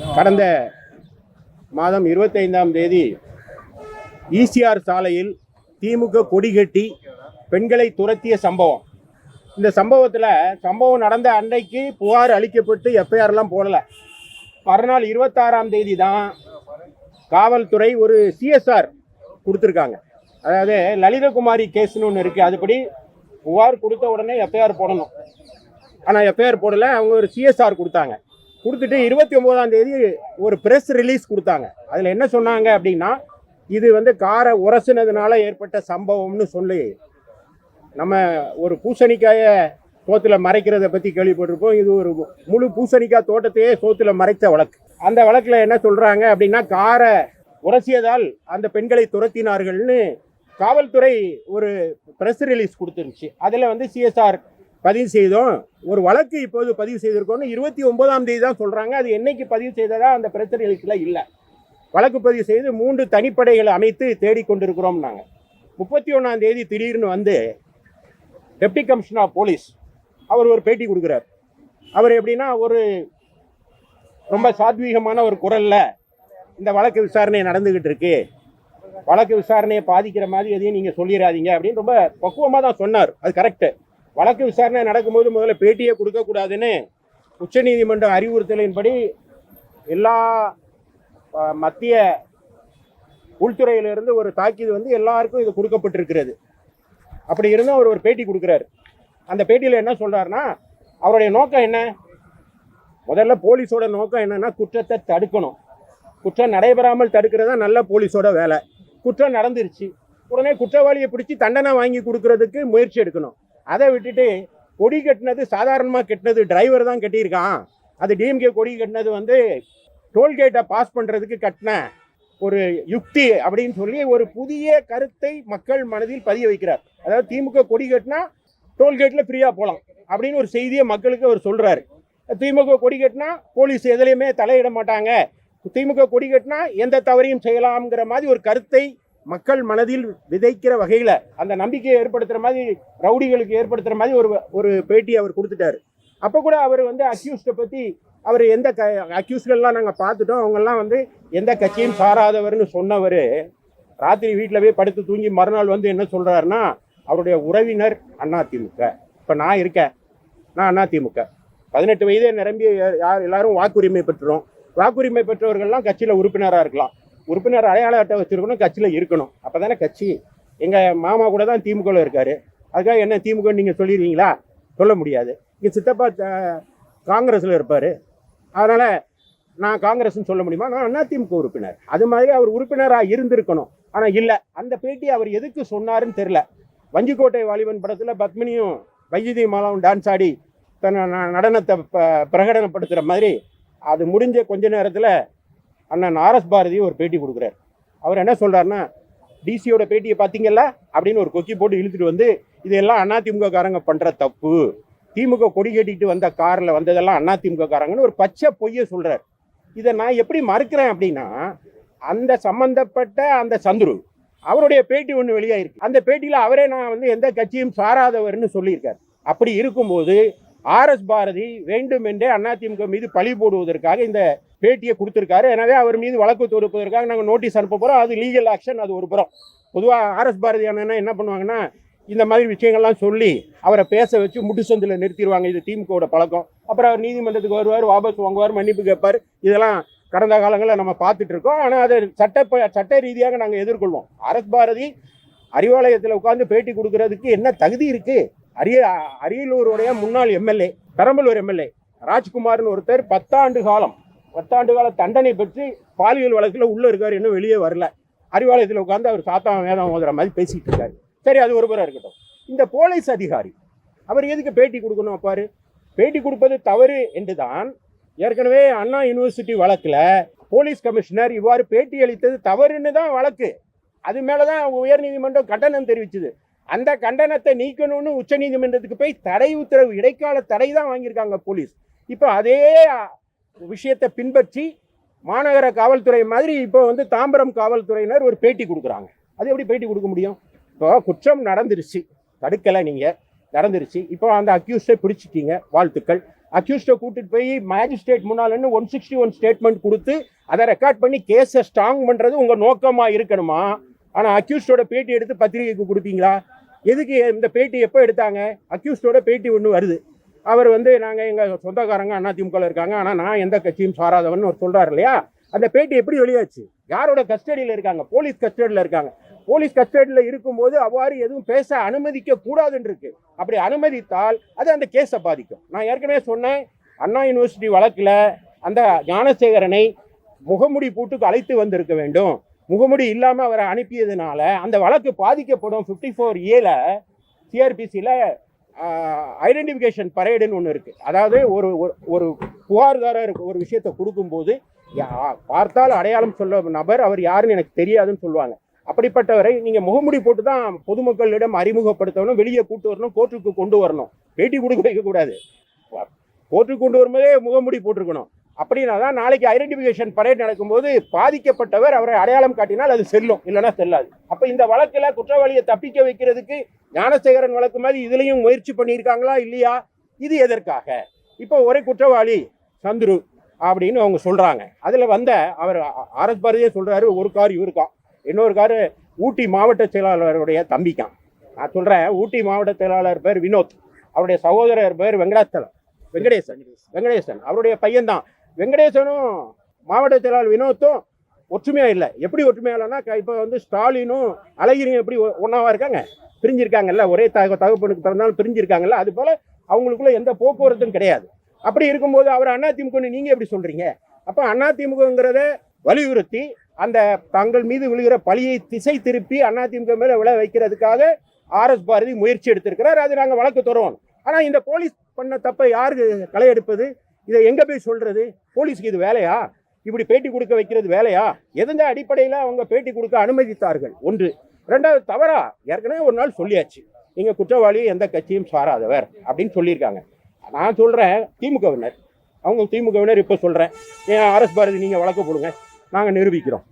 கடந்த மாதம் இருபத்தைந்தாம் தேதி ஈசிஆர் சாலையில் திமுக கொடி கட்டி பெண்களை துரத்திய சம்பவம். இந்த சம்பவத்தில் சம்பவம் நடந்த அன்னைக்கு புகார் அளிக்கப்பட்டு எஃப்ஐஆர்லாம் போடலை. மறுநாள் இருபத்தாறாம் தேதி தான் காவல்துறை ஒரு சிஎஸ்ஆர் கொடுத்துருக்காங்க. அதாவது லலிதகுமாரி கேஸ்னு ஒன்று இருக்குது அதுபடி புகார் கொடுத்த உடனே எஃப்ஐஆர் போடணும். ஆனால் எஃப்ஐஆர் போடலை. அவங்க ஒரு சிஎஸ்ஆர் கொடுத்தாங்க. கொடுத்துட்டு இருபத்தி ஒம்போதாம் தேதி ஒரு ப்ரெஸ் ரிலீஸ் கொடுத்தாங்க. அதில் என்ன சொன்னாங்க அப்படின்னா இது வந்து காரை உரசுனதுனால ஏற்பட்ட சம்பவம்னு சொல்லி. நம்ம ஒரு பூசணிக்காயை சோத்தில் மறைக்கிறத பற்றி கேள்விப்பட்டிருப்போம். இது ஒரு முழு பூசணிக்காய் தோட்டத்தையே சோத்தில் மறைத்த வழக்கு. அந்த வழக்கில் என்ன சொல்கிறாங்க அப்படின்னா காரை உரசியதால் அந்த பெண்களை துரத்தினார்கள்னு காவல்துறை ஒரு ப்ரெஸ் ரிலீஸ் கொடுத்துருந்துச்சு அதில் வந்து சிஎஸ்ஆர் பதிவு செய்தோம். ஒரு வழக்கு இப்போது பதிவு செய்திருக்கோம்னு இருபத்தி ஒன்பதாம் தேதி தான் சொல்கிறாங்க அது என்னைக்கு பதிவு செய்ததா அந்த பிரச்சனைகளுக்குலாம் இல்லை. வழக்கு பதிவு செய்து மூன்று தனிப்படைகளை அமைத்து தேடிக்கொண்டிருக்கிறோம் நாங்கள் முப்பத்தி ஒன்றாம் தேதி திடீர்னு வந்து டெப்டி கமிஷனர் ஆஃப் போலீஸ் அவர் ஒரு பேட்டி கொடுக்குறார். அவர் எப்படின்னா ஒரு ரொம்ப சாத்வீகமான ஒரு குரலில் இந்த வழக்கு விசாரணை நடந்துக்கிட்டு இருக்கு. வழக்கு விசாரணையை பாதிக்கிற மாதிரி எதையும் நீங்கள் சொல்லிடாதீங்க அப்படின்னு ரொம்ப பக்குவமாக தான் சொன்னார். அது கரெக்டு. வழக்கு விசாரணை நடக்கும்போது முதல்ல பேட்டியே கொடுக்கக்கூடாதுன்னு உச்சநீதிமன்ற அறிவுறுத்தலின்படி எல்லா மத்திய உள்துறையிலிருந்து ஒரு தாக்கீது வந்து எல்லாருக்கும் இது கொடுக்கப்பட்டிருக்கிறது. அப்படி இருந்தும் அவர் ஒரு பேட்டி கொடுக்குறாரு. அந்த பேட்டியில் என்ன சொல்கிறாருன்னா அவருடைய நோக்கம் என்ன? முதல்ல போலீஸோட நோக்கம் என்னென்னா குற்றத்தை தடுக்கணும். குற்றம் நடைபெறாமல் தடுக்கிறது தான் நல்ல போலீஸோட வேலை. குற்றம் நடந்துருச்சு. உடனே குற்றவாளியை பிடிச்சி தண்டனை வாங்கி கொடுக்கறதுக்கு முயற்சி எடுக்கணும். அதை விட்டுட்டு கொடி கட்டினது சாதாரணமாக கட்டினது டிரைவர் தான் கட்டியிருக்கான். அது டிஎம்கே கொடி கட்டினது வந்து டோல்கேட்டை பாஸ் பண்ணுறதுக்கு கட்டின ஒரு யுக்தி அப்படின்னு சொல்லி ஒரு புதிய கருத்தை மக்கள் மனதில் பதிய வைக்கிறார். அதாவது திமுக கொடி கட்டினா டோல்கேட்டில் ஃப்ரீயாக போகலாம் அப்படின்னு ஒரு செய்தியை மக்களுக்கு அவர் சொல்கிறாரு திமுக கொடி கட்டினா போலீஸ் எதுலேயுமே தலையிட மாட்டாங்க. திமுக கொடி கட்டினா எந்த தவறையும் செய்யலாம்ங்கிற மாதிரி ஒரு கருத்தை மக்கள் மனதில் விதைக்கிற வகையில் அந்த நம்பிக்கையை ஏற்படுத்துகிற மாதிரி ரவுடிகளுக்கு ஏற்படுத்துகிற மாதிரி ஒரு ஒரு பேட்டி அவர் கொடுத்துட்டாரு. அப்போ கூட அவர் வந்து அக்யூஸ்டை பற்றி அவர் எந்த க அக்யூஸ்டெல்லாம் நாங்கள் பார்த்துட்டோம் அவங்கெல்லாம் வந்து எந்த கட்சியும் சாராதவர்னு சொன்னவர் ராத்திரி வீட்டில் போய் படுத்து தூங்கி மறுநாள் வந்து என்ன சொல்கிறாருன்னா அவருடைய உறவினர் அதிமுக இப்போ நான் இருக்கேன். நான் அதிமுக பதினெட்டு வயதே நிரம்பி யார் எல்லாரும் வாக்குரிமை பெற்றுறோம் வாக்குரிமை பெற்றவர்கள்லாம் கட்சியில் உறுப்பினராக இருக்கலாம். உறுப்பினர் அடையாள அட்டை வச்சிருக்கணும் கட்சியில் இருக்கணும். அப்போ தானே கட்சி. எங்கள் மாமா கூட தான் திமுகவில் இருக்கார். அதுக்காக என்ன திமுக நீங்கள் சொல்லிடுவீங்களா? சொல்ல முடியாது. இங்கே சித்தப்பா காங்கிரஸில் இருப்பார். அதனால் நான் காங்கிரஸ்னு சொல்ல முடியுமா? நான் அதிமுக உறுப்பினர்? அது மாதிரி அவர் உறுப்பினராக இருந்திருக்கணும். ஆனால் இல்லை. அந்த பேட்டி அவர் எதுக்கு சொன்னாருன்னு தெரில வஞ்சிக்கோட்டை வாலிபன் படத்தில் பத்மினியும் வைஜிதி மாலாவும் டான்ஸ் ஆடி தன் ந- நடனத்தை ப பிரகடனப்படுத்துகிற மாதிரி அது முடிஞ்ச கொஞ்ச நேரத்தில் அண்ணன் ஆர்எஸ் பாரதி ஒரு பேட்டி கொடுக்குறாரு. அவர் என்ன சொல்கிறாருன்னா டிசியோட பேட்டியை பார்த்தீங்கல்ல? அப்படின்னு ஒரு கொக்கி போட்டு இழுத்துட்டு வந்து இதெல்லாம் அதிமுக காரங்க பண்ணுற தப்பு திமுக கொடி கட்டிட்டு வந்த காரில் வந்ததெல்லாம் அதிமுக காரங்கன்னு ஒரு பச்சை பொய்யை சொல்கிறார் இதை நான் எப்படி மறுக்கிறேன் அப்படின்னா அந்த சம்மந்தப்பட்ட அந்த சந்துரு அவருடைய பேட்டி ஒன்று வெளியாயிருக்கு. அந்த பேட்டியில் அவரே நான் வந்து எந்த கட்சியும் சாராதவர்னு சொல்லியிருக்கார். அப்படி இருக்கும்போது ஆர்எஸ் பாரதி வேண்டுமென்றே அதிமுக மீது பழி போடுவதற்காக இந்த பேட்டியை கொடுத்துருக்காரு. எனவே அவர் மீது வழக்கு தொடுப்பதற்காக நாங்கள் நோட்டீஸ் அனுப்ப போகிறோம் அது லீகல் ஆக்ஷன் அது ஒரு புறம். பொதுவாக ஆர்எஸ் பாரதி அண்ணன் என்ன பண்ணுவாங்கன்னா இந்த மாதிரி விஷயங்கள்லாம் சொல்லி அவரை பேச வச்சு முட்டுச்சந்தில் நிறுத்திடுவாங்க. இது திமுகவோட பழக்கம். அப்புறம் அவர் நீதிமன்றத்துக்கு வருவார் வாபஸ் வாங்குவார் மன்னிப்பு கேட்பார். இதெல்லாம் கடந்த காலங்களில் நம்ம பார்த்துட்டு இருக்கோம். ஆனால் அதை சட்ட சட்ட ரீதியாக நாங்கள் எதிர்கொள்வோம். ஆர்எஸ் பாரதி அறிவாலயத்தில் உட்காந்து பேட்டி கொடுக்கறதுக்கு என்ன தகுதி இருக்குது அரிய அரியலூருடைய முன்னாள் எம்எல்ஏ பெரம்பலூர் எம்எல்ஏ ராஜ்குமார்னு ஒருத்தர் பத்தாண்டு காலம் பத்தாண்டு கால தண்டனை பெற்று பாலியல் வழக்கில் உள்ளே இருக்கார் இன்னும் வெளியே வரல. அறிவாலயத்தில் உட்காந்து அவர் சாத்தாம வேதம் ஓதுற மாதிரி பேசிட்டு இருக்காரு. சரி அது ஒரு புறம் இருக்கட்டும். இந்த போலீஸ் அதிகாரி அவர் எதுக்கு பேட்டி கொடுக்கணும் அப்பாரு? பேட்டி கொடுப்பது தவறு என்று தான் ஏற்கனவே அண்ணா யூனிவர்சிட்டி வழக்கில் போலீஸ் கமிஷனர் இவ்வாறு பேட்டி அளித்தது தவறுன்னு தான் வழக்கு. அது மேலே தான் உயர்நீதிமன்றம் கண்டனம் தெரிவிச்சது. அந்த கண்டனத்தை நீக்கணும்னு உச்சநீதிமன்றத்துக்கு போய் தடை உத்தரவு இடைக்கால தடை தான் வாங்கியிருக்காங்க போலீஸ். இப்போ அதே விஷயத்தை பின்பற்றி மாநகர காவல்துறை மாதிரி இப்போ வந்து தாம்பரம் காவல்துறையினர் ஒரு பேட்டி கொடுக்குறாங்க. அது எப்படி பேட்டி கொடுக்க முடியும்? இப்போ குற்றம் நடந்துருச்சு. தடுக்கலை நீங்கள் நடந்துருச்சு. இப்போ அந்த அக்யூஸ்டை பிடிச்சிட்டீங்க. வாழ்த்துக்கள். அக்யூஸ்டை கூட்டிட்டு போய் மேஜிஸ்ட்ரேட் முன்னாலன்னு ஒன் சிக்ஸ்டி ஒன் ஸ்டேட்மெண்ட் கொடுத்து அதை ரெக்கார்ட் பண்ணி கேஸை ஸ்ட்ராங் பண்ணுறது உங்கள் நோக்கமாக இருக்கணுமா? ஆனால் அக்யூஸ்டோட பேட்டி எடுத்து பத்திரிகைக்கு கொடுப்பீங்களா? எதுக்கு இந்த பேட்டி எப்போ எடுத்தாங்க? அக்யூஸ்டோட பேட்டி ஒன்று வருது. அவர் வந்து நாங்கள் எங்கள் சொந்தக்காரங்க அண்ணா திமுகவில் இருக்காங்க. ஆனால் நான் எந்த கட்சியும் சாராதவன் ஒரு சொல்கிறார் இல்லையா? அந்த பேட்டி எப்படி வெளியாச்சு? யாரோட கஸ்டடியில் இருக்காங்க? போலீஸ் கஸ்டடியில் இருக்காங்க. போலீஸ் கஸ்டடியில் இருக்கும்போது அவ்வாறு எதுவும் பேச அனுமதிக்க கூடாதுன்னு இருக்கு அப்படி அனுமதித்தால் அது அந்த கேஸை பாதிக்கும். நான் ஏற்கனவே சொன்னேன் அண்ணா யூனிவர்சிட்டி வழக்கில் அந்த ஞானசேகரனை முகமுடி பூட்டுக்கு அழைத்து வந்திருக்க வேண்டும். முகமுடி இல்லாமல் அவரை அனுப்பியதுனால அந்த வழக்கு பாதிக்கப்படும் ஃபிஃப்டி ஃபோர் ஏல சிஆர்பிசியில் ஐடென்டிஃபிகேஷன் பரேடுன்னு ஒன்று இருக்குது அதாவது ஒரு ஒரு- புகார்தாராக புகார்தாரர் ஒரு விஷயத்தை கொடுக்கும்போது யா- பார்த்தால் அடையாளம் சொல்ல நபர் அவர் யாருன்னு எனக்கு தெரியாதுன்னு சொல்லுவாங்க. அப்படிப்பட்டவரை நீங்கள் முகமுடி போட்டு தான் பொதுமக்களிடம் அறிமுகப்படுத்தணும் வெளியே கூட்டு வரணும் கோர்ட்டுக்கு கொண்டு வரணும். பேட்டி கொடுக்க வைக்கக்கூடாது. கோர்ட்டுக்கு கொண்டு வரும்போதே முகமுடி போட்டிருக்கணும். அப்படின்னா தான் நாளைக்கு ஐடென்டிஃபிகேஷன் பரேட் நடக்கும்போது பாதிக்கப்பட்டவர் அவரை அடையாளம் காட்டினால் அது செல்லும் இல்லைன்னா செல்லாது. அப்போ இந்த வழக்கில் குற்றவாளியை தப்பிக்க வைக்கிறதுக்கு ஞானசேகரன் வழக்கு மாதிரி இதுலேயும் முயற்சி பண்ணியிருக்காங்களா இல்லையா? இது எதற்காக? இப்போ ஒரே குற்றவாளி சந்துரு அப்படின்னு அவங்க சொல்கிறாங்க அதில் வந்த அவர் ஆர்எஸ் பாரதியே சொல்கிறாரு ஒரு கார் இவருக்கான் இன்னொரு கார் ஊட்டி மாவட்ட செயலாளருடைய தம்பிக்கான் நான் சொல்கிறேன் ஊட்டி மாவட்ட செயலாளர் பேர் வினோத் அவருடைய சகோதரர் பேர் வெங்கடாச்சலம். வெங்கடேசன். வெங்கடேசன். அவருடைய பையன்தான். வெங்கடேசனும் மாவட்ட செயலாளர் வினோத்தும் ஒற்றுமையாக இல்லை. எப்படி ஒற்றுமையாக இல்லைன்னா இப்போ வந்து ஸ்டாலினும் அழகிரியும் எப்படி ஒன்றாவாக இருக்காங்க? பிரிஞ்சிருக்காங்கல்ல ஒரே தக தகப்பனுக்கு பிறந்தாலும் பிரிஞ்சிருக்காங்கல்ல அது போல் அவங்களுக்குள்ள எந்த போக்குவரத்தும் கிடையாது. அப்படி இருக்கும்போது அவர் அதிமுகன்னு நீங்கள் எப்படி சொல்கிறீங்க அப்போ அதிமுகங்கிறத வலியுறுத்தி அந்த தங்கள் மீது விழுகிற பழியை திசை திருப்பி அதிமுக மேலே விழ வைக்கிறதுக்காக ஆர்எஸ் பாரதி முயற்சி எடுத்திருக்கிறார். அது நாங்கள் வழக்கு தருவோம் ஆனால் இந்த போலீஸ் பண்ண தப்பை யாருக்கு களை எடுப்பது? இதை எங்கே போய் சொல்கிறது போலீஸ்க்கு இது வேலையா? இப்படி பேட்டி கொடுக்க வைக்கிறது வேலையா? எதெந்த அடிப்படையில் அவங்க பேட்டி கொடுக்க அனுமதித்தார்கள்? ஒன்று. ரெண்டாவது தவறா? ஏற்கனவே ஒரு நாள் சொல்லியாச்சு. நீங்கள் குற்றவாளி எந்த கட்சியும் சாராதவர் அப்படின்னு சொல்லியிருக்காங்க. நான் சொல்கிறேன் திமுகவினர். அவங்க திமுகவினர் இப்போ சொல்கிறேன் ஏன் ஆர்எஸ் பாரதி நீங்கள் வழக்கு போடுங்க. நாங்கள் நிரூபிக்கிறோம்.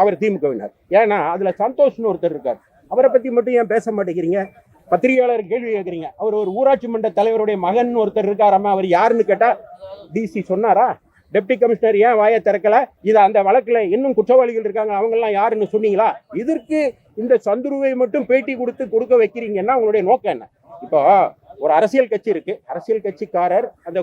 அவர் திமுகவினர். ஏன்னா அதில் சந்தோஷ்னு ஒருத்தர் இருக்கார். அவரை பற்றி மட்டும் ஏன் பேச மாட்டேங்கிறீங்க? பத்திரிகையாளர் கேள்வி கேட்குறீங்க அவர் ஒரு ஊராட்சி மன்ற தலைவருடைய மகன் ஒருத்தர் இருக்காராமா? அவர் யாருன்னு கேட்டால் டிசி சொன்னாரா? டெப்டி கமிஷனர் ஏன் வாயை திறக்கல? இது அந்த வழக்கில் இன்னும் குற்றவாளிகள் இருக்காங்க. அவங்கெல்லாம் யாருன்னு சொன்னீங்களா? இதற்கு இந்த சந்துருவை மட்டும் பேட்டி கொடுத்து கொடுக்க வைக்கிறீங்கன்னா உங்களுடைய நோக்கம் என்ன? இப்போ ஒரு அரசியல் கட்சி இருக்கு. அரசியல் கட்சிக்காரர் அந்த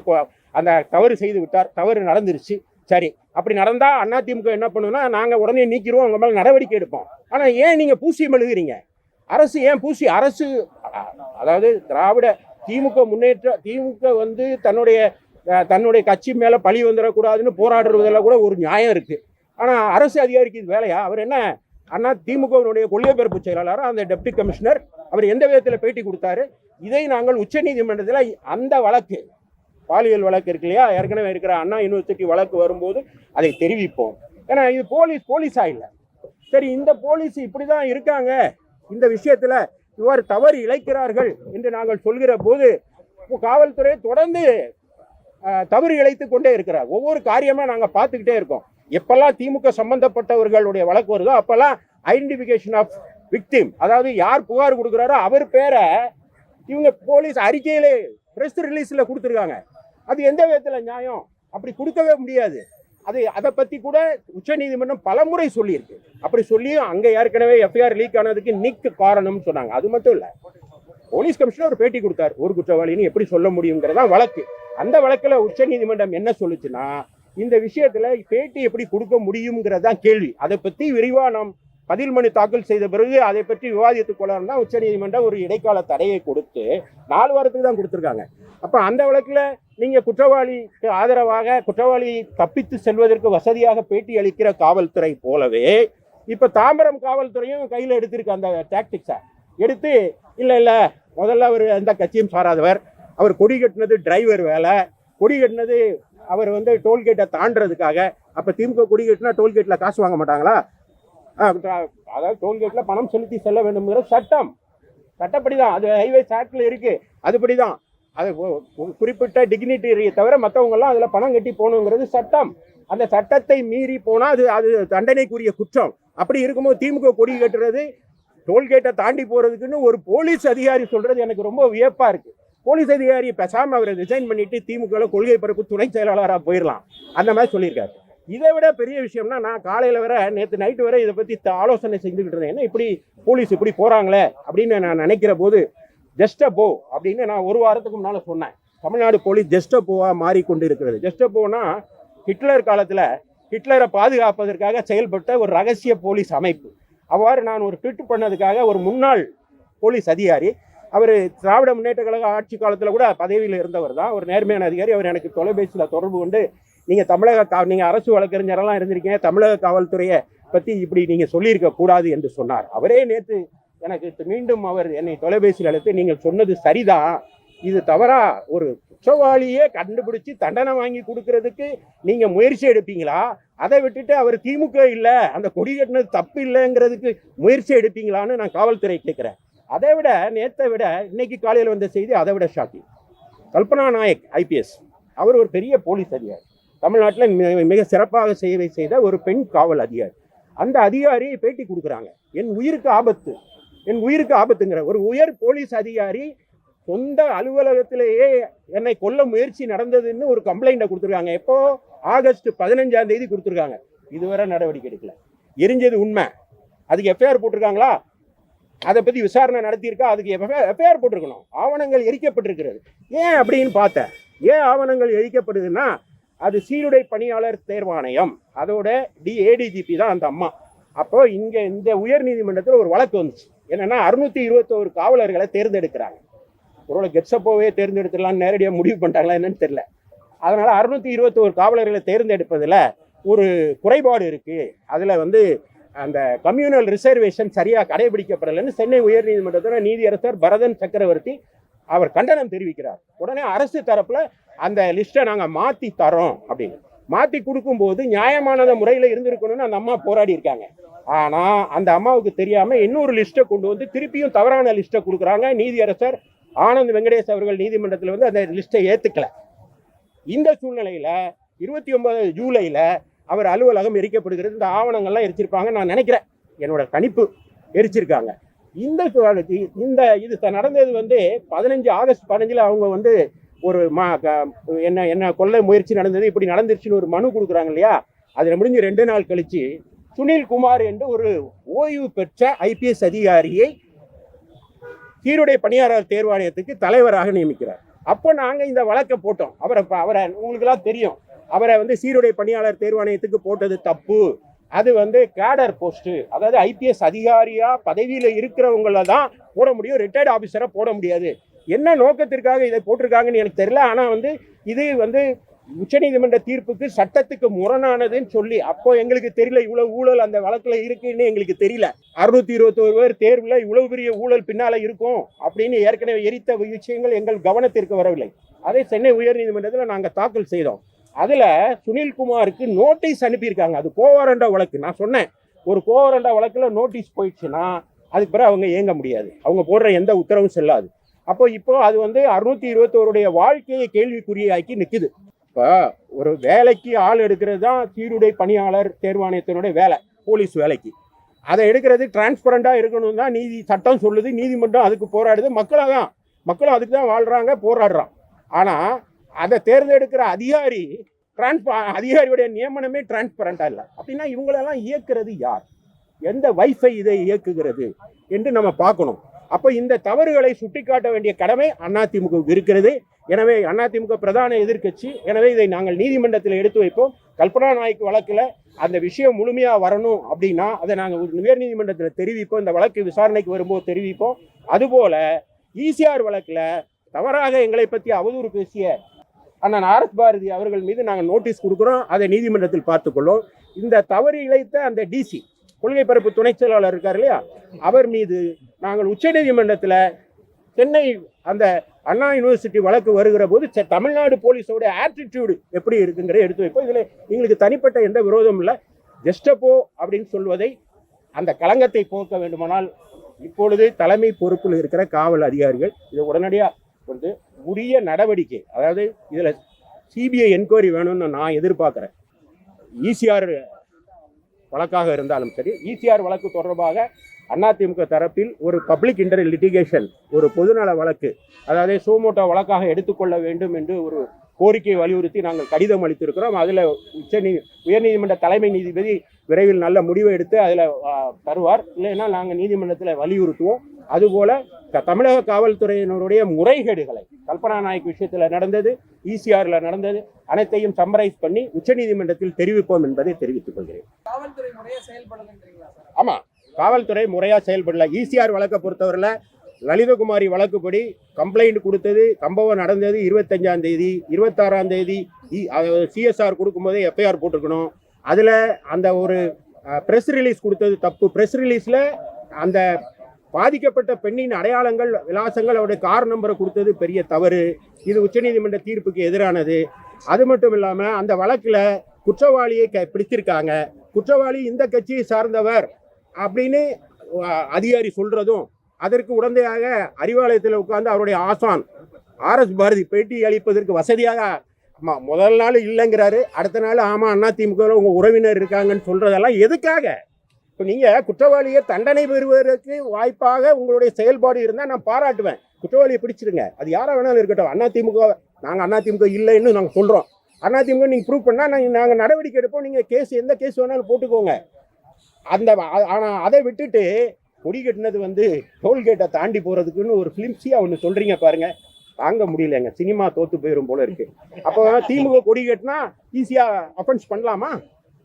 அந்த தவறு செய்து விட்டார். தவறு நடந்துருச்சு. சரி. அப்படி நடந்தா அதிமுக என்ன பண்ணுன்னா நாங்க உடனே நீக்கிடுவோம். உங்க மேல நடவடிக்கை எடுப்போம். ஆனா ஏன் நீங்க பூசியம் எழுதுறீங்க? அரசு ஏன் பூசி அரசு அதாவது திராவிட திமுக முன்னேற்ற திமுக வந்து தன்னுடைய தன்னுடைய கட்சி மேல பழி வந்துடக்கூடாதுன்னு போராடுறதுல கூட ஒரு நியாயம் இருக்கு. ஆனா அரசு அதிகாரிக்கு இது வேலையா? அவர் என்ன? அண்ணா திமுகவினுடைய கொள்கை பரப்பு செயலாளர்? அந்த டெப்டி கமிஷனர் அவர் எந்த விதத்தில் பேட்டி கொடுத்தாரு? இதை நாங்கள் உச்சநீதிமன்றத்தில் அந்த வழக்கு பாலியல் வழக்கு இருக்கு இல்லையா? ஏற்கனவே இருக்கிற அண்ணா யூனிவர்சிட்டி வழக்கு வரும்போது அதை தெரிவிப்போம். ஏன்னா இது போலீஸ் போலீஸா இல்லை. சரி இந்த போலீஸ் இப்படி தான் இருக்காங்க. இந்த விஷயத்தில் இவ்வாறு தவறு இழைக்கிறார்கள் என்று நாங்கள் சொல்கிற போது காவல்துறை தொடர்ந்து தவறு இழைத்து கொண்டே இருக்கிறார். ஒவ்வொரு காரியமாக நாங்கள் பார்த்துக்கிட்டே இருக்கோம். எப்பெல்லாம் திமுக சம்பந்தப்பட்டவர்களுடைய வழக்கு வருதோ அப்பெல்லாம் ஐடென்டிஃபிகேஷன் ஆஃப் விக்டிம் அதாவது யார் புகார் கொடுக்குறாரோ அவர் பேரை இவங்க போலீஸ் அறிக்கையிலே ப்ரெஸ் ரிலீஸில் கொடுத்துருக்காங்க. அது எந்த விதத்தில் நியாயம்? அப்படி கொடுக்கவே முடியாது. அது அதை பற்றி கூட உச்சநீதிமன்றம் பலமுறை சொல்லியிருக்கு. அப்படி சொல்லியும் அங்கே ஏற்கனவே எஃப்ஐஆர் லீக் ஆனதுக்கு நிக் காரணம்னு சொன்னாங்க. அது மட்டும் இல்லை. போலீஸ் கமிஷனர் ஒரு பேட்டி கொடுத்தார். ஒரு குற்றவாளின்னு எப்படி சொல்ல முடியுங்கிறதா வழக்கு. அந்த வழக்கில் உச்சநீதிமன்றம் என்ன சொல்லுச்சுன்னா இந்த விஷயத்துல பேட்டி எப்படி கொடுக்க முடியுங்கிறது தான் கேள்வி. அதை பற்றி விரிவா நாம் பதில் மனு தாக்கல் செய்த பிறகு அதை பற்றி விவாதித்துக் கொள்ளலாம் தான் உச்சநீதிமன்றம் ஒரு இடைக்கால தடையை கொடுத்து நாலு வாரத்துக்கு தான் கொடுத்துருக்காங்க. அப்போ அந்த வழக்கில் நீங்கள் குற்றவாளிக்கு ஆதரவாக குற்றவாளி தப்பித்து செல்வதற்கு வசதியாக பேட்டி அளிக்கிற காவல்துறை போலவே இப்போ தாம்பரம் காவல்துறையும் கையில் எடுத்திருக்கு அந்த டாக்டிக்ஸை எடுத்து இல்லை இல்லை முதல்ல அவர் எந்த கட்சியும் சாராதவர். அவர் கொடி கட்டினது டிரைவர் வேலை. கொடி கட்டினது அவர் வந்து டோல்கேட்டை தாண்டுறதுக்காக. அப்போ திமுக கொடி கட்டினா டோல்கேட்டில் காசு வாங்க மாட்டாங்களா? அதாவது டோல்கேட்டில் பணம் செலுத்தி செல்ல வேண்டும்ங்கிற சட்டம். சட்டப்படி தான் அது ஹைவேஸ் ஆக்டில் இருக்குது அதுபடி தான் அது குறிப்பிட்ட டிக்னிட்டரியை தவிர மற்றவங்கெல்லாம் அதில் பணம் கட்டி போகணுங்கிறது சட்டம். அந்த சட்டத்தை மீறி போனால் அது அது தண்டனைக்குரிய குற்றம். அப்படி இருக்கும்போது திமுக கொடி கட்டுறது டோல்கேட்டை தாண்டி போகிறதுக்குன்னு ஒரு போலீஸ் அதிகாரி சொல்கிறது எனக்கு ரொம்ப வியப்பாக இருக்குது போலீஸ் அதிகாரி பெசாமல் அவரை ரிசைன் பண்ணிவிட்டு திமுகவில் கொள்கை பரப்பு துணை செயலாளராக போயிடலாம் அந்த மாதிரி சொல்லியிருக்காரு. இதை விட பெரிய விஷயம்னா நான் காலையில் வர நேற்று நைட்டு வர இதை பற்றி த- ஆலோசனை செஞ்சுக்கிட்டு இருந்தேன். ஏன்னா இப்படி போலீஸ் இப்படி போகிறாங்களே அப்படின்னு நான் நினைக்கிற போது ஜஸ்டபோ அப்படின்னு நான் ஒரு வாரத்துக்கு முன்னால் சொன்னேன். தமிழ்நாடு போலீஸ் ஜஸ்டபோவா மாறிக்கொண்டு இருக்கிறது ஜஸ்டபோனா ஹிட்லர் காலத்தில் ஹிட்லரை பாதுகாப்பதற்காக செயல்பட்ட ஒரு ரகசிய போலீஸ் அமைப்பு. அவ்வாறு நான் ஒரு ட்விட் பண்ணதுக்காக ஒரு முன்னாள் போலீஸ் அதிகாரி அவர் திராவிட முன்னேற்ற கழக ஆட்சி காலத்தில் கூட பதவியில் இருந்தவர் தான். ஒரு நேர்மையான அதிகாரி. அவர் எனக்கு தொலைபேசியில் தொடர்பு கொண்டு நீங்கள் தமிழக கா நீங்கள் அரசு வழக்கறிஞரெல்லாம் இருந்திருக்கீங்க. தமிழக காவல்துறையை பற்றி இப்படி நீங்கள் சொல்லியிருக்க கூடாது என்று சொன்னார். அவரே நேற்று எனக்கு மீண்டும் அவர் என்னை தொலைபேசியில் அழைத்து நீங்கள் சொன்னது சரிதான் இது தவறா? ஒரு குற்றவாளியே கண்டுபிடிச்சு தண்டனை வாங்கி கொடுக்கறதுக்கு நீங்க முயற்சி எடுப்பீங்களா? அதை விட்டுட்டு அவர் திமுக இல்லை அந்த கொடி கட்டினது தப்பு இல்லைங்கிறதுக்கு முயற்சி எடுப்பீங்களான்னு நான் காவல்துறை கேட்குறேன். அதை விட நேற்றை விட இன்னைக்கு காலையில் வந்த செய்தி அதை விட ஷாக்கிங் கல்பனா நாயக் ஐபிஎஸ் அவர் ஒரு பெரிய போலீஸ் அதிகாரி. தமிழ்நாட்டில் மிக சிறப்பாக சேவை செய்த ஒரு பெண் காவல் அதிகாரி. அந்த அதிகாரி பேட்டி கொடுக்குறாங்க. என் உயிருக்கு ஆபத்து. என் உயிருக்கு ஆபத்துங்கிற ஒரு உயர் போலீஸ் அதிகாரி சொந்த அலுவலகத்திலேயே என்னை கொல்ல முயற்சி நடந்ததுன்னு ஒரு கம்ப்ளைண்ட்டை கொடுத்துருக்காங்க. எப்போ? ஆகஸ்ட் பதினஞ்சாம் தேதி கொடுத்துருக்காங்க. இதுவரை நடவடிக்கை எடுக்கல. எரிஞ்சது உண்மை. அதுக்கு எஃப்ஐஆர் போட்டிருக்காங்களா? அதை பற்றி விசாரணை நடத்தியிருக்கா? அதுக்கு எஃப்ஐஆர் போட்டிருக்கணும். ஆவணங்கள் எரிக்கப்பட்டிருக்கிறது. ஏன் அப்படின்னு பார்த்தேன். ஏன் ஆவணங்கள் எரிக்கப்படுதுன்னா அது சீருடை பணியாளர் தேர்வாணையம். அதோட டி ஏடிஜிபி தான் அந்த அம்மா. அப்போ இங்க இந்த உயர் நீதிமன்றத்தில் ஒரு வழக்கு வந்துச்சு. என்னன்னா அறுநூத்தி இருபத்தோரு காவலர்களை தேர்ந்தெடுக்கிறாங்க. ஒருவேளை கெட்ஸப்போவே தேர்ந்தெடுத்துடலாம்னு நேரடியாக முடிவு பண்ணிட்டாங்களா என்னன்னு தெரியல. அதனால அறுநூத்தி இருபத்தோரு காவலர்களை தேர்ந்தெடுப்பதில் ஒரு குறைபாடு இருக்கு. அதில் வந்து அந்த கம்யூனல் ரிசர்வேஷன் சரியாக கடைபிடிக்கப்படலைன்னு சென்னை உயர்நீதிமன்றத்தில் நீதியரசர் பரதன் சக்கரவர்த்தி அவர் கண்டனம் தெரிவிக்கிறார். உடனே அரசு தரப்பில் அந்த லிஸ்ட்டை நாங்கள் மாற்றி தரோம் அப்படின்னு. மாத்தி கொடுக்கும்போது நியாயமானத முறையில் இருந்திருக்கணும்னு அந்த அம்மா போராடி இருக்காங்க. ஆனா அந்த அம்மாவுக்கு தெரியாம இன்னொரு லிஸ்ட்டை கொண்டு வந்து திருப்பியும் தவறான லிஸ்ட்டை கொடுக்குறாங்க. நீதியரசர் ஆனந்த் வெங்கடேஷ் அவர்கள் நீதிமன்றத்தில் வந்து அந்த லிஸ்ட்டை ஏத்துக்கல. இந்த சூழ்நிலையில இருபத்தி ஒன்பது ஜூலையில் அவர் அலுவலகம் எரிக்கப்படுகிறது. இந்த ஆவணங்கள்லாம் எரிச்சிருப்பாங்க நான் நினைக்கிறேன். என்னோட கணிப்பு எரிச்சிருக்காங்க. இந்த சூழலுக்கு- இந்த இது நடந்தது வந்து பதினஞ்சு ஆகஸ்ட் பதினஞ்சில் அவங்க வந்து ஒரு மா க- என்ன என்ன கொள்ளை முயற்சி நடந்தது இப்படி நடந்துருச்சுன்னு ஒரு மனு கொடுக்குறாங்க இல்லையா அதில் முடிஞ்சு ரெண்டு நாள் கழித்து சுனில் குமார் என்று ஒரு ஓய்வு பெற்ற ஐபிஎஸ் அதிகாரியை சீருடை பணியாளர் தேர்வாணையத்துக்கு தலைவராக நியமிக்கிறார். அப்போ நாங்கள் இந்த வழக்கை போட்டோம். அவரை அவரை உங்களுக்கெல்லாம் தெரியும். அவரை வந்து சீருடை பணியாளர் தேர்வாணையத்துக்கு போட்டது தப்பு. அது வந்து கேடர் போஸ்ட்டு அதாவது ஐபிஎஸ் அதிகாரியாக பதவியில் இருக்கிறவங்கள தான் போட முடியும். ரிட்டையர்ட் ஆஃபீஸரை போட முடியாது. என்ன நோக்கத்திற்காக இதை போட்டிருக்காங்கன்னு எனக்கு தெரியல. ஆனால் வந்து இது வந்து உச்சநீதிமன்ற தீர்ப்புக்கு சட்டத்துக்கு முரணானதுன்னு சொல்லி அப்போ எங்களுக்கு தெரியல இவ்வளவு ஊழல் அந்த வழக்குல இருக்குன்னு எங்களுக்கு தெரியல. அறுநூத்தி இருபத்தோரு பேர் தேர்வுல இவ்வளவு பெரிய ஊழல் பின்னால இருக்கும் அப்படின்னு ஏற்கனவே எரித்த விஷயங்கள் எங்கள் கவனத்திற்கு வரவில்லை. அதை சென்னை உயர்நீதிமன்றத்தில் நாங்கள் தாக்கல் செய்தோம். அதுல சுனில்குமாருக்கு நோட்டீஸ் அனுப்பியிருக்காங்க. அது கோவரண்டா வழக்கு. நான் சொன்னேன். ஒரு கோவரண்டா வழக்குல நோட்டீஸ் போயிடுச்சுன்னா அதுக்கு பிறகு அவங்க இயங்க முடியாது. அவங்க போடுற எந்த உத்தரவும் செல்லாது. அப்போ இப்போ அது வந்து அறுநூத்தி இருபத்தோருடைய வாழ்க்கையை கேள்விக்குறியாக்கி நிற்குது இப்போ ஒரு வேலைக்கு ஆள் எடுக்கிறது தான் சீருடை பணியாளர் தேர்வாணையத்தினுடைய வேலை போலீஸ் வேலைக்கு. அதை எடுக்கிறது டிரான்ஸ்பரண்டாக இருக்கணும் தான் நீதி சட்டம் சொல்லுது நீதிமன்றம் அதுக்கு போராடுது மக்களாக தான். மக்களும் அதுக்கு தான் வாழ்கிறாங்க போராடுறான். ஆனால் அதை தேர்ந்தெடுக்கிற அதிகாரி டிரான்ஸ்ப அதிகாரியுடைய நியமனமே டிரான்ஸ்பரண்டாக இல்லை. அப்படின்னா இவங்களெல்லாம் இயக்குறது யார்? எந்த வைஃபை இதை இயக்குகிறது? என்று நம்ம பார்க்கணும். அப்போ இந்த தவறுகளை சுட்டிக்காட்ட வேண்டிய கடமை அதிமுகவுக்கு இருக்கிறது. எனவே அதிமுக பிரதான எதிர்க்கட்சி. எனவே இதை நாங்கள் நீதிமன்றத்தில் எடுத்து வைப்போம். கல்பனா நாய்க்கு வழக்கில் அந்த விஷயம் முழுமையாக வரணும் அப்படின்னா அதை நாங்கள் உயர் நீதிமன்றத்தில் தெரிவிப்போம். இந்த வழக்கு விசாரணைக்கு வரும்போது தெரிவிப்போம். அதுபோல ஈசிஆர் வழக்கில் தவறாக எங்களை பற்றி அவதூறு பேசிய அண்ணன் ஆர்எஸ் பாரதி அவர்கள் மீது நாங்கள் நோட்டீஸ் கொடுக்குறோம். அதை நீதிமன்றத்தில் பார்த்துக்கொள்ளும் இந்த தவறு இழைத்த அந்த டிசி கொள்கை பரப்பு துணைச் செயலாளர் இருக்கார் இல்லையா? அவர் மீது நாங்கள் உச்சநீதிமன்றத்தில் சென்னை அந்த அண்ணா யூனிவர்சிட்டி வழக்கு வருகிற போது தமிழ்நாடு போலீஸோட ஆட்டிடியூடு எப்படி இருக்குங்கிறத எடுத்து வைப்போம். இதில் எங்களுக்கு தனிப்பட்ட எந்த விரோதமும் இல்லை. ஜெஸ்டப்போ அப்படின்னு சொல்வதை அந்த களங்கத்தை போக்க வேண்டுமானால் இப்பொழுது தலைமை பொறுப்பில் இருக்கிற காவல் அதிகாரிகள் இதை உடனடியாக வந்து உரிய நடவடிக்கை அதாவது இதில் சிபிஐ என்கொயரி வேணும்னு நான் எதிர்பார்க்குறேன். ஈசிஆர் வழக்காக இருந்தாலும் சரி ஈசிஆர் வழக்கு தொடர்பாக அதிமுக தரப்பில் ஒரு பப்ளிக் இன்டர் லிட்டிகேஷன் ஒரு பொதுநல வழக்கு அதாவது சோமோட்டோ வழக்காக எடுத்துக்கொள்ள வேண்டும் என்று ஒரு கோரிக்கையை வலியுறுத்தி நாங்கள் கடிதம் அளித்திருக்கிறோம். அதில் உச்ச நீ உயர்நீதிமன்ற தலைமை நீதிபதி விரைவில் நல்ல முடிவை எடுத்து அதில் தருவார். இல்லைன்னா நாங்கள் நீதிமன்றத்தில் வலியுறுத்துவோம். அதுபோல தமிழக காவல்துறையினருடைய முறைகேடுகளை கல்பனா நாயக் விஷயத்தில் நடந்தது ஈசிஆர்ல நடந்தது அனைத்தையும் சம்மரைஸ் பண்ணி உச்சநீதிமன்றத்தில் தெரிவிப்போம் என்பதை தெரிவித்துக் கொள்கிறேன். காவல்துறை முறையா செயல்படலன்றீங்களா சார்? ஆமா காவல்துறை முறையா செயல்படல. ஈசிஆர் வழக்கை பொறுத்தவரையில் லலிதகுமாரி வழக்குப்படி கம்ப்ளைண்ட் கொடுத்தது சம்பவம் நடந்தது இருபத்தஞ்சாம் தேதி இருபத்தாறாம் தேதி சிஎஸ்ஆர் கொடுக்கும்போதே எஃப்ஐஆர் போட்டிருக்கணும். அதில் அந்த ஒரு ப்ரெஸ் ரிலீஸ் கொடுத்தது தப்பு. ப்ரெஸ் ரிலீஸில் அந்த பாதிக்கப்பட்ட பெண்ணின் அடையாளங்கள் விலாசங்கள் அவருடைய கார் நம்பரை கொடுத்தது பெரிய தவறு. இது உச்சநீதிமன்ற தீர்ப்புக்கு எதிரானது. அது மட்டும் இல்லாமல் அந்த வழக்கில் குற்றவாளியை க பிடித்திருக்காங்க குற்றவாளி இந்த கட்சியை சார்ந்தவர் அப்படின்னு அதிகாரி சொல்கிறதும் அதற்கு உடந்தையாக அறிவாலயத்தில் உட்கார்ந்து அவருடைய ஆசான் ஆர்எஸ் பாரதி பேட்டி அளிப்பதற்கு வசதியாக முதல் நாள் இல்லைங்கிறாரு. அடுத்த நாள் ஆமாம் அண்ணா திமுக உங்கள் உறவினர் இருக்காங்கன்னு சொல்கிறதெல்லாம் எதுக்காக? இப்போ நீங்கள் குற்றவாளியை தண்டனை பெறுவதற்கு வாய்ப்பாக உங்களுடைய செயல்பாடு இருந்தால் நான் பாராட்டுவேன். குற்றவாளியை பிடிச்சிருங்க. அது யாராக வேணாலும் இருக்கட்டும். அண்ணா திமுக நாங்கள் அண்ணா திமுக இல்லைன்னு நாங்கள் சொல்கிறோம் அண்ணா திமுக நீங்கள் ப்ரூவ் பண்ணால் நாங்கள் நாங்கள் நடவடிக்கை எடுப்போம். நீங்கள் கேஸ் எந்த கேஸ் வேணாலும் போட்டுக்கோங்க. அந்த ஆனால் அதை விட்டுட்டு கொடி கட்டினது வந்து டோல்கேட்டை தாண்டி போகிறதுக்குன்னு ஒரு ஃபிலிம்ஸியாக ஒன்று சொல்கிறீங்க பாருங்கள் தாங்க முடியலங்க. சினிமா தோத்து போயிடும் போல இருக்கு. அப்போ திமுக கொடி கட்டினா ஈஸியாக அஃபென்ஸ் பண்ணலாமா?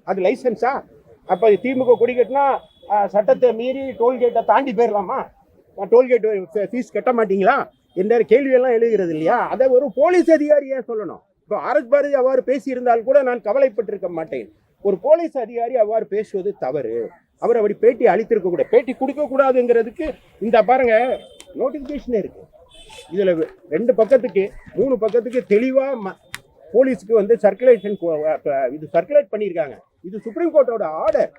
அது லைசன்ஸா அப்போ திமுக கொடி கட்டினா சட்டத்தை மீறி டோல்கேட்டை தாண்டி போயிடலாமா? டோல்கேட் ஃபீஸ் கட்ட மாட்டீங்களா? என்ற கேள்வியெல்லாம் எழுகிறது இல்லையா? அதை ஒரு போலீஸ் அதிகாரி ஏன் சொல்லணும்? இப்போ ஆர்எஸ் பாரதி அவ்வாறு பேசியிருந்தால் கூட நான் கவலைப்பட்டிருக்க மாட்டேன். ஒரு போலீஸ் அதிகாரி அவ்வாறு பேசுவது தவறு. அவர் அப்படி பேட்டி அளித்திருக்க கூட பேட்டி கொடுக்க கூடாதுங்கிறதுக்கு இந்த பாருங்க நோட்டிபிகேஷனே இருக்கு. இதுல ரெண்டு பக்கத்துக்கு மூணு பக்கத்துக்கு தெளிவா ம- போலீஸ்க்கு வந்து சர்க்குலேஷன் இது சர்க்குலேட் பண்ணியிருக்காங்க. இது சுப்ரீம் கோர்ட்டோட ஆர்டர்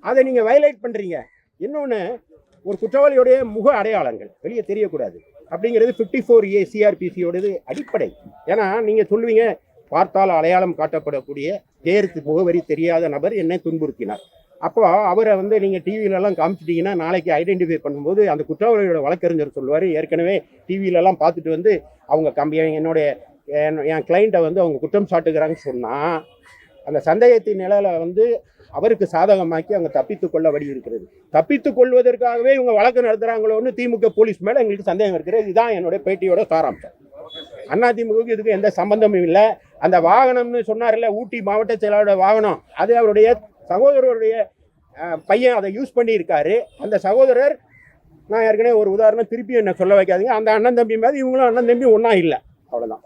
அதை நீங்கள் வயலேட் பண்ணுறீங்க இன்னொன்று ஒரு குற்றவாளியுடைய முக அடையாளங்கள். வெளியே தெரியக்கூடாது. அப்படிங்கிறது ஃபிஃப்டி ஃபோர் ஏ சிஆர்பிசியோடது அடிப்படை. ஏன்னா நீங்கள் சொல்லுவீங்க பார்த்தால் அடையாளம் காட்டப்படக்கூடிய ஜெயரித்து முகவரி தெரியாத நபர் என்னை துன்புறுத்தினார். அப்போ அவரை வந்து நீங்கள் டிவியிலலாம் காமிச்சிட்டிங்கன்னா நாளைக்கு ஐடென்டிஃபை பண்ணும்போது அந்த குற்றவாளியோட வழக்கறிஞர் சொல்லுவார். ஏற்கனவே டிவியிலலாம் பார்த்துட்டு வந்து அவங்க கம்பி என்னுடைய என்- என் கிளைண்ட்டை வந்து அவங்க குற்றம் சாட்டுகிறாங்கன்னு சொன்னால் அந்த சந்தேகத்தின் நிலையில வந்து அவருக்கு சாதகமாக்கி அங்கே தப்பித்துக் கொள்ள வழி இருக்கிறது. தப்பித்துக் கொள்வதற்காகவே இவங்க வழக்கு நடத்துகிறாங்களோன்னு திமுக போலீஸ் மேலே எங்களுக்கு சந்தேகம் இருக்கிறது இதுதான் என்னுடைய பேட்டியோட சாராம்சம். அண்ணா திமுகவுக்கு இதுக்கு எந்த சம்பந்தமும் இல்லை. அந்த வாகனம்னு சொன்னார்ல ஊட்டி மாவட்ட செயலாளரோட வாகனம். அது அவருடைய சகோதரருடைய பையன் அதை யூஸ் பண்ணியிருக்காரு. அந்த சகோதரர் நான் ஏற்கனவே ஒரு உதாரணம் திருப்பி என்ன சொல்ல வைக்காதீங்க. அந்த அண்ணன் தம்பி மாதிரி இவங்களும் அண்ணன் தம்பி ஒன்றா இல்லை. அவ்வளோதான்